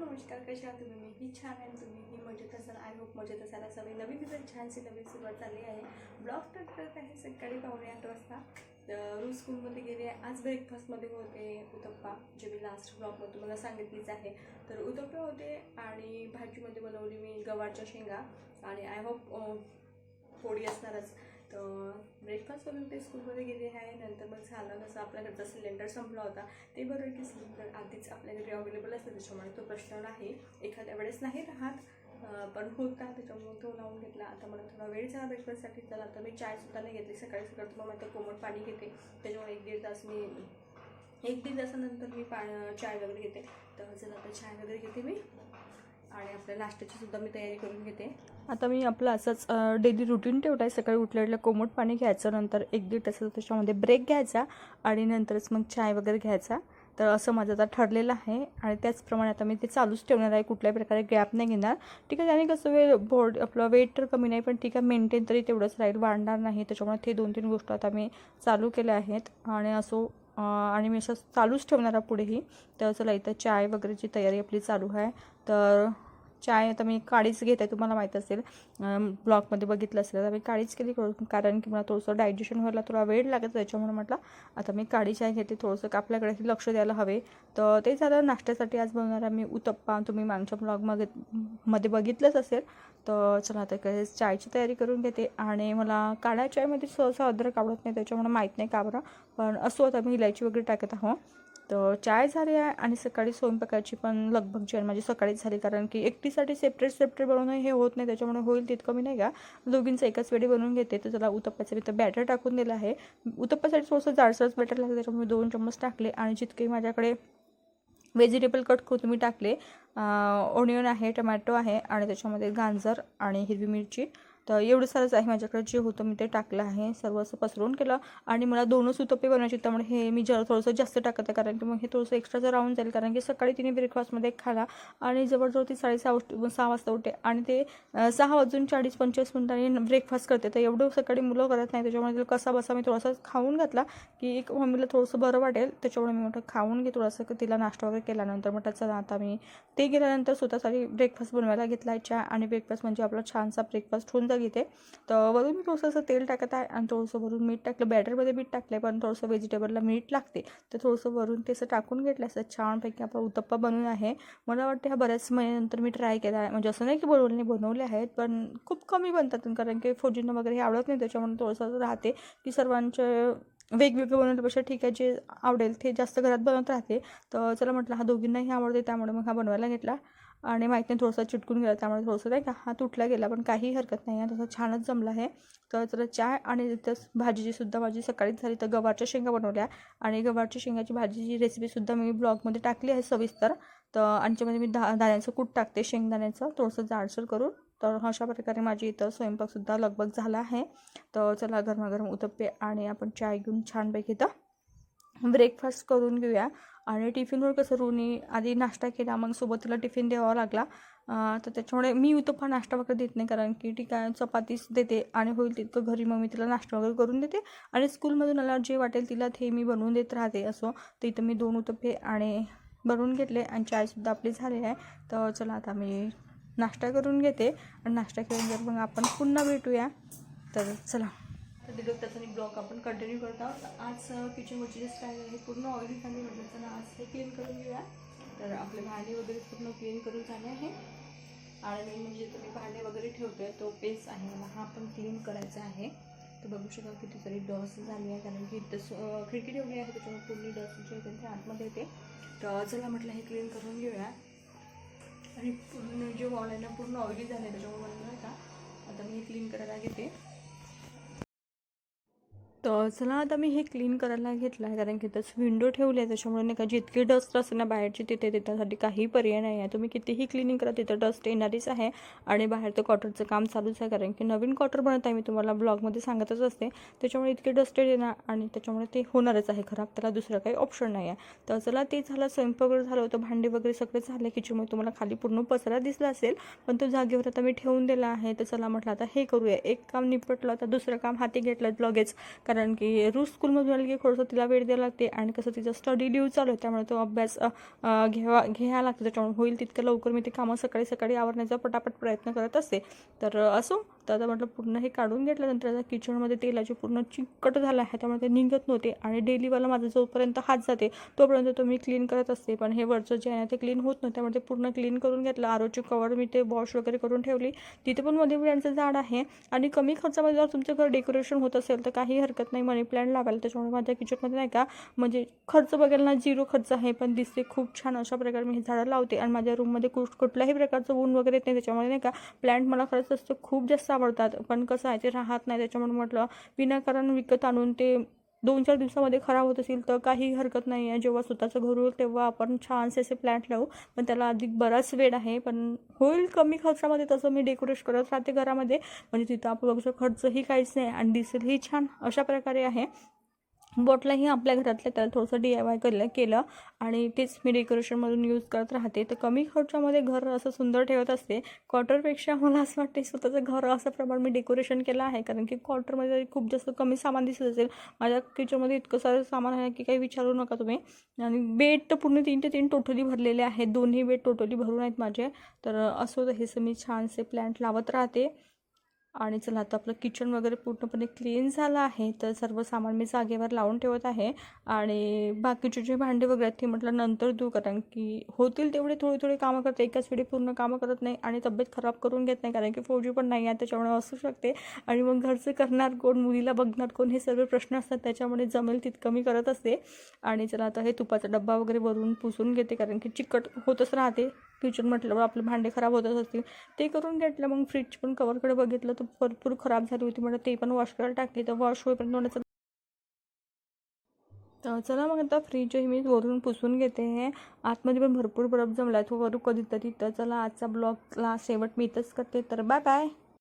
नमस्कार कशा आहात तुम्ही? मी ही छान आहे तुम्ही ही मजेत असाल. आय होप मजेत असाल. सवय नवीन दिवस छानशी नवीन सुरुवात झाली आहे. ब्लॉग स्टार्ट करत आहे. सकाळी पावणे आठ वाजता. रोज स्कूलमध्ये गेले आज ब्रेकफास्टमध्ये होते उतप्पा जे मी लास्ट ब्लॉगमध्ये तुम्हाला सांगितलीच आहे. तर उतप्पे होते आणि भाजीमध्ये बनवली मी गवारच्या शेंगा. आणि आय होप पोळी असणारच. तर ब्रेकफास्ट वगैरे ते स्कूलमध्ये गेले आहे. नंतर मग झालं कसं आपल्याकडचा सिलेंडर संपला होता. ते बरं की सिलेंडर आधीच आपल्याकडे अवेलेबल असतं. त्याच्यामुळे तो प्रश्न नाही. एखाद्या वेळेस नाही राहत पण होता. त्याच्यामुळे तो लावून घेतला. आता मला थोडा वेळ झाला ब्रेकफास्टसाठी चला आता मी चायसुद्धा नाही घेतली. सकाळी सकाळी तुम्हाला आता कोमट पाणी घेते. त्याच्यामुळे एक दीड तास मी एक दीड तासानंतर मी पा चाय वगैरे घेते. तर चला आता चाय वगैरे घेते मी. आणि आपल्या नाश्त्याची सुद्धा मी तयारी करून घेते. आता मी आपलं असंच डेली रुटीन ठेवत आहे सकाळी उठल्या कोमट पाणी घ्यायचं नंतर एक दीड तासाचा त्याच्यामध्ये ब्रेक घ्यायचा आणि नंतरच मग चाय वगैरे घ्यायचा. तर असं माझं आता ठरलेलं आहे आणि त्याचप्रमाणे आता मी ते चालूच ठेवणार आहे. कुठल्याही प्रकारे गॅप नाही घेणार. ठीक आहे त्याने कसं वे बॉड आपलं वेट तर कमी नाही पण ठीक आहे मेंटेन तरी तेवढंच राहील वाढणार नाही. त्याच्यामुळे ते दोन तीन गोष्ट आता मी चालू केल्या आहेत. आणि असो आणि मी असं चालूच ठेवणार आहे पुढेही. तर चला इथं चाय वगैरेची तयारी आपली चालू आहे. तर चाय आता मी काळीच घेत आहे तुम्हाला माहीत असेल. ब्लॉगमध्ये बघितलं असेल तर मी काळीच केली कारण की मला थोडंसं डायजेशन व्हायला थोडा वेळ लागत त्याच्यामुळे म्हटलं आता मी काळी चाय घेते थोडंसं का आपल्याकडे लक्ष द्यायला हवे. तर ते झालं नाश्त्यासाठी आज बनवणार आहे मी उत्तप्पा. तुम्ही मागच्या ब्लॉगमध्ये मध्ये बघितलंच असेल. तर चला आता काय चायची तयारी करून घेते. आणि मला काळ्या चायमध्ये सहसा अद्रक आवडत नाही त्याच्यामुळे माहीत नाही का बरं. पण असो आता मी इलायची वगैरे टाकत आहो. तर चाय झाली आहे आणि सकाळी स्वयंपाकाची पण लगभग जेवण माझी सकाळीच झाली. कारण की एकटीसाठी सेपरेट सेपरेट बनवणं हे होत नाही. त्याच्यामुळे होईल तितकं मी नाही का दोघींचं एकाच वेळी बनवून घेते. तर त्याला उतप्प्याचं मी तर बॅटर टाकून दिलं आहे. उतप्प्यासाठी थोडंसं जाडसरच बॅटर लागतं त्याच्यामुळे दोन चम्मच टाकले. आणि जितके माझ्याकडे व्हेजिटेबल कट करून मी टाकले ओनियन आहे टमॅटो आहे आणि त्याच्यामध्ये गाजर आणि हिरवी मिरची तर एवढं सारंच आहे माझ्याकडे जे होतं मी ते टाकलं आहे. सर्व असं पसरवून केलं आणि मला दोनच उत्तप्पे बनवायचे त्यामुळे हे मी जरा थोडंसं जास्त टाकत आहे कारण की मग हे थोडंसं एक्स्ट्राचं राहून जाईल कारण की सकाळी तिने ब्रेकफास्टमध्ये खाला आणि जवळजवळ ती साडेसहा सहा वाजता उठते आणि ते सहा वाजून चाळीस पंचवीस मिनिटांनी ब्रेकफास्ट करते. तर एवढं सकाळी मुलं करत नाही त्याच्यामुळे तिला कसा बसा मी थोडासा खाऊन घातला की एक मम्मीला थोडंसं बरं वाटेल त्याच्यामुळे मी म्हटलं खाऊन घे थोडंसं की तिला नाश्ता वगैरे केल्यानंतर म्हटलं चला आता मी ते गेल्यानंतर स्वतःसाठी ब्रेकफास्ट बनवायला घेतला चहा आणि ब्रेकफास्ट म्हणजे आपला छानसा ब्रेकफास्ट होऊन जाईल. घेते. तर वरून मी थोडंसं असं तेल टाकत आहे आणि थोडंसं वरून मीठ टाकलं. बॅटरमध्ये मीठ टाकलं आहे पण थोडंसं व्हेजिटेबलला मीठ लागते. तर थोडंसं वरून ते असं टाकून घेतलं असं छानपैकी आपला उत्तप्पा बनवून आहे. मला वाटते हा बऱ्याच महिन्यानंतर मी ट्राय केला आहे. म्हणजे असं नाही की बनवले बनवले आहेत पण खूप कमी बनतात कारण की फौजींना वगैरे हे आवडत नाही. त्याच्यामुळे थोडंसं राहते की सर्वांचे वेगवेगळे बनवल्यापेक्षा ठीक आहे जे आवडेल ते जास्त घरात बनवत राहते. तर चला म्हटलं हा दोघींनाही आवडते त्यामुळे मग हा बनवायला घेतला. आणि माहीत नाही थोडंसं चिटकून गेला त्यामुळे थोडंसं नाही का हा तुटला गेला पण काही हरकत नाही. आहे तसं छानच जमला आहे. तर जर चाय आणि तिथं भाजीची सुद्धा माझी सकाळीच झाली. तर गवारच्या शेंगा बनवल्या आणि गवारच्या शेंगाची भाजीची रेसिपीसुद्धा मी ब्लॉगमध्ये टाकली आहे सविस्तर. तर आणि त्यामध्ये मी दा दाण्याचं कूट टाकते शेंगदाण्याचं थोडंसं जाडसर करून. तर अशा प्रकारे माझी इथं स्वयंपाकसुद्धा लगभग झाला आहे. तर चला गरमागरम उतप्पे आणि आपण चाय घेऊन छानपैकी इथं ब्रेकफास्ट करून घेऊया. आणि टिफिनवर कसं रुनी आधी नाश्ता केला मग सोबत तिला टिफिन द्यावा लागला. तर त्याच्यामुळे मी उत्तप्पा नाश्ता वगैरे देत नाही कारण की ठीक आहे चपातीच देते आणि होईल तितकं घरी मग मी तिला नाश्ता वगैरे करून देते. आणि स्कूलमधून मला जे वाटेल तिला ते मी बनवून देत राहते असो. तर इथं मी दोन उत्तप्पे आणि बनवून घेतले आणि चायसुद्धा आपली झाली आहे. तर चला आता मी नाश्ता करून घेते. आणि नाश्ता केल्यानंतर मग आपण पुन्हा भेटूया. तर चला. दिलं त्याचा ब्लॉग आपण कंटिन्यू करत आहोत. आज किचनवरची जे स्टाईल आहे पूर्ण ऑइली झाली म्हटलं चला आज हे क्लीन करून घेऊया. तर आपले भांडे वगैरे पूर्ण क्लीन करून झाले आहे. आणि म्हणजे तुम्ही भांडे वगैरे ठेवतोय तो पेस आहे मला. हा पण क्लीन करायचा आहे. तर बघू शकाल कितीतरी डॉस झाली आहे. कारण की तसं खिडकी ठेवली आहे त्याच्यामुळे पूर्ण डॉस जे येते ते आतमध्ये येते. तर चला म्हटलं हे क्लीन करून घेऊया. आणि पूर्ण जे वॉल आहे ना पूर्ण ऑइली झालं आहे त्याच्यामुळे मला का आता मी हे क्लीन करायला घेते. तर चला आता मी हे क्लीन करायला घेतलं आहे कारण की तसं विंडो ठेवली आहे त्याच्यामुळे नाही का जितकी डस्ट असते ना बाहेरची तिथे त्याच्यासाठी काही पर्याय नाही आहे. तुम्ही कितीही क्लिनिंग करा तिथं डस्ट येणारीच आहे. आणि बाहेर तर कॉटरचं काम चालूच आहे कारण की नवीन कॉटर बनत आहे मी तुम्हाला ब्लॉगमध्ये सांगतच असते. त्याच्यामुळे इतके डस्टेड येणार आणि त्याच्यामुळे ते होणारच आहे खराब त्याला दुसरं काही ऑप्शन नाही आहे. तर चला ते झालं स्वयंपाक वगैरे झालं होतं भांडे वगैरे सगळे झाले किचनमध्ये तुम्हाला खाली पूर्ण पसरा दिसला असेल पण तो जागेवर आता मी ठेवून दिला आहे. तर चला म्हटलं आता हे करूया. एक काम निपटलं आता दुसरं काम हाती घेतलं लगेच कारण कारण की रोज स्कूलमधून आली की थोडंसं तिला वेळ द्यायला लागते आणि कसं तिचा स्टडी लिव्ह चालू आहे त्यामुळे तो अभ्यास घ्यावा घ्यायला लागतो. त्याच्यामुळे होईल तितकं लवकर मी ते कामं सकाळी सकाळी आवरण्याचा पटापट प्रयत्न करत असते. तर असो. तर आता म्हटलं पूर्ण हे काढून घेतल्यानंतर आता किचनमध्ये तेलाचे पूर्ण चिकट झालं आहे. त्यामुळे ते निघत नव्हते आणि डेलीवाला माझा जोपर्यंत हात जाते तोपर्यंत तो मी क्लीन करत असते. पण हे वरचं जे आहे ना ते क्लीन होत नव्हतं. त्यामुळे ते पूर्ण क्लीन करून घेतलं. आरोची कवर मी ते वॉश वगैरे करून ठेवली. तिथे पण मध्ये बियांचं झाड आहे आणि कमी खर्चामध्ये जर तुमचं घर डेकोरेशन होत असेल तर काही हरकत नाही. मनी प्लॅन्ट लावायला. त्याच्यामुळे माझ्या किचनमध्ये नाही का म्हणजे खर्च बघायला ना झिरो खर्च आहे पण दिसते खूप छान अशा प्रकारे मी हे झाडं लावते. आणि माझ्या रूममध्ये कुठ कुठल्याही प्रकारचं ऊन वगैरे येत नाही. त्याच्यामुळे नाही का प्लॅन्ट मला खरंच असतं खूप जास्त आवडतात. पण कसं आहे ते राहत नाही. त्याच्यामुळे म्हटलं विनाकारण विकत आणून ते दोन चार दिवसामध्ये खराब होत असेल तर काही हरकत नाही आहे. जेव्हा स्वतःचं घर होईल तेव्हा आपण छानसे असे प्लॅन्ट लावू. पण त्याला अधिक बराच वेळ आहे. पण होईल कमी खर्चामध्ये तसं मी डेकोरेट करत राहते घरामध्ये. म्हणजे तिथं आपण खर्चही काहीच नाही आणि दिसेलही छान. अशा प्रकारे आहे. बॉटलाही आपल्या घरातल्या त्याला थोडंसं डी आय वाय केलं केलं आणि तेच मी डेकोरेशनमधून यूज करत राहते. तर कमी खर्चामध्ये घर असं सुंदर ठेवत असते. क्वार्टरपेक्षा मला असं वाटते स्वतःचं घर असं प्रमाण मी डेकोरेशन केलं आहे. कारण की क्वार्टरमध्ये खूप जास्त कमी सामान दिसत असेल माझ्या किचनमध्ये इतकं सारं सामान आहे की काही विचारू नका तुम्ही. आणि बेड तर पूर्ण तीन ते तीन टोटली भरलेले आहेत. दोन्ही बेड टोटली भरून आहेत माझे. तर असो तर मी छानसे प्लॅन्ट लावत राहते. आणि चला आता आपलं किचन वगैरे पूर्णपणे क्लीन झालं आहे. तर सर्व सामान मी जागेवर लावून ठेवत आहे. आणि बाकीचे जे भांडे वगैरे आहेत ते म्हटलं नंतर देऊ कारण की होतील तेवढे थोडी थोडी कामं करते. एकाच वेळी पूर्ण कामं करत नाही आणि तब्येत खराब करून घेत नाही कारण की फौजी पण नाही आहे त्याच्यामुळे असू शकते. आणि मग घरचं करणार कोण मुलीला बघणार कोण हे सर्व प्रश्न असतात त्याच्यामुळे जमेल तितकं मी करत असते. आणि चला आता हे तुपाचा डब्बा वगैरे वरून पुसून घेते कारण की चिकट होतच राहते. किचन म्हटल्यावर आपले भांडे खराब होतच असतील. ते करून घेतलं मग फ्रीज पण कवरकडे बघितलं तर भरपूर खराब झाली होती. म्हणजे ते पण वॉश करायला टाकली तर वॉश होईपर्यंत म्हणलं चला. चला मग आता फ्रीज मी वरून पुसून घेते. आतमध्ये पण भरपूर बरफ जमला आहे तो वरून कधीतरी तर चला आजचा ब्लॉगला शेवट मी इथंच करते. तर बाय बाय